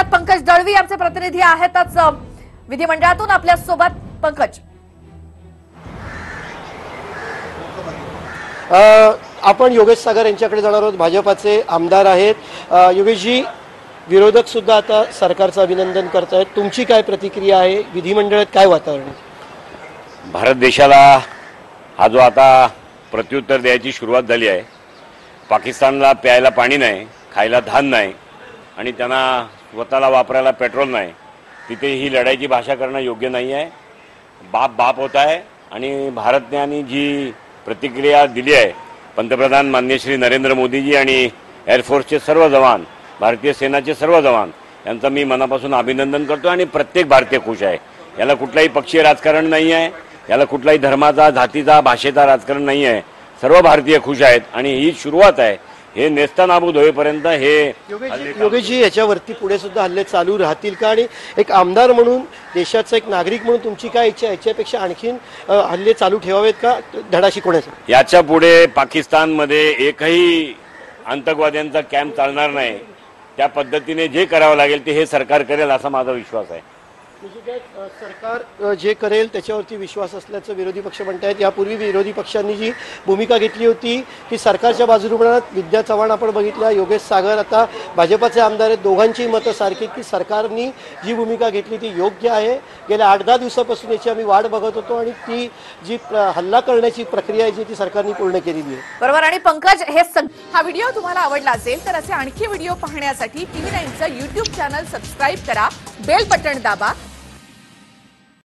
थेट पंकज दळवी आमचे प्रतिनिधी आहेतच विधिमंडळातून आपल्यासोबत पंकज. अ, आपण योगेश सागर यांच्याकडे जाणार आहोत. भाजपाचे आमदार आहेत. योगेशजी विरोधक सुद्धा आता सरकारचं अभिनंदन करतायत. तुमची काय प्रतिक्रिया आहे? विधिमंडळात काय वातावरण आहे? भारत देशाला हा जो आता प्रत्युत्तर द्यायची सुरुवात झाली आहे पाकिस्तानला प्यायला पाणी नाही खायला धान नाही आणि त्यांना स्वतःला वापरायला पेट्रोल नाही. तिथे ही लढाईची भाषा करणं योग्य नाही आहे. बाप बाप होत आहे आणि भारतने जी प्रतिक्रिया दिली आहे पंतप्रधान मान्य श्री नरेंद्र मोदीजी आणि एअरफोर्सचे सर्व जवान भारतीय सेनाचे सर्व जवान यांचं मी मनापासून अभिनंदन करतो आणि प्रत्येक भारतीय खुश आहे. याला कुठलाही पक्षीय राजकारण नाही आहे. याला कुठलाही धर्माचा जातीचा भाषेचा राजकारण नाही आहे. सर्व भारतीय खुश आहेत आणि ही सुरुवात आहे. हे नेस्तनाबूद होईपर्यंत हे योगेशजी याच्यावरती पुढे सुद्धा हल्ले चालू राहतील का? आणि एक आमदार म्हणून देशाचा एक नागरिक म्हणून तुमची काय इच्छा आहे? याच्यापेक्षा आणखीन हल्ले चालू ठेवावेत का? धडा शिकवण्याचा याच्यापुढे पाकिस्तानमध्ये एकही आतंकवाद्यांचा कॅम्प चालणार नाही. त्या पद्धतीने जे करावं लागेल ते हे सरकार करेल असा माझा विश्वास आहे. सरकार जे करेल त्याच्यावरती विश्वास असल्याचं विरोधी पक्ष म्हणतायत. यापूर्वी विरोधी पक्षांनी जी भूमिका घेतली होती की सरकारच्या बाजूने विद्या चव्हाण आपण बघितल्या योगेश सागर आता भाजपाचे आमदार आहेत. दोघांची मतं सारखी की सरकारनी जी भूमिका घेतली ती योग्य आहे. गेल्या आठ दहा दिवसापासून याची आम्ही वाट बघत होतो आणि ती जी प्र- हल्ला करण्याची प्रक्रिया आहे जी ती सरकारने पूर्ण केलेली आहे. बरोबर. आणि पंकज हे हा व्हिडिओ तुम्हाला आवडला असेल तर असे आणखी व्हिडिओ पाहण्यासाठी टीव्ही नाईनचं युट्यूब चॅनल सबस्क्राईब करा बेल बटण दाबा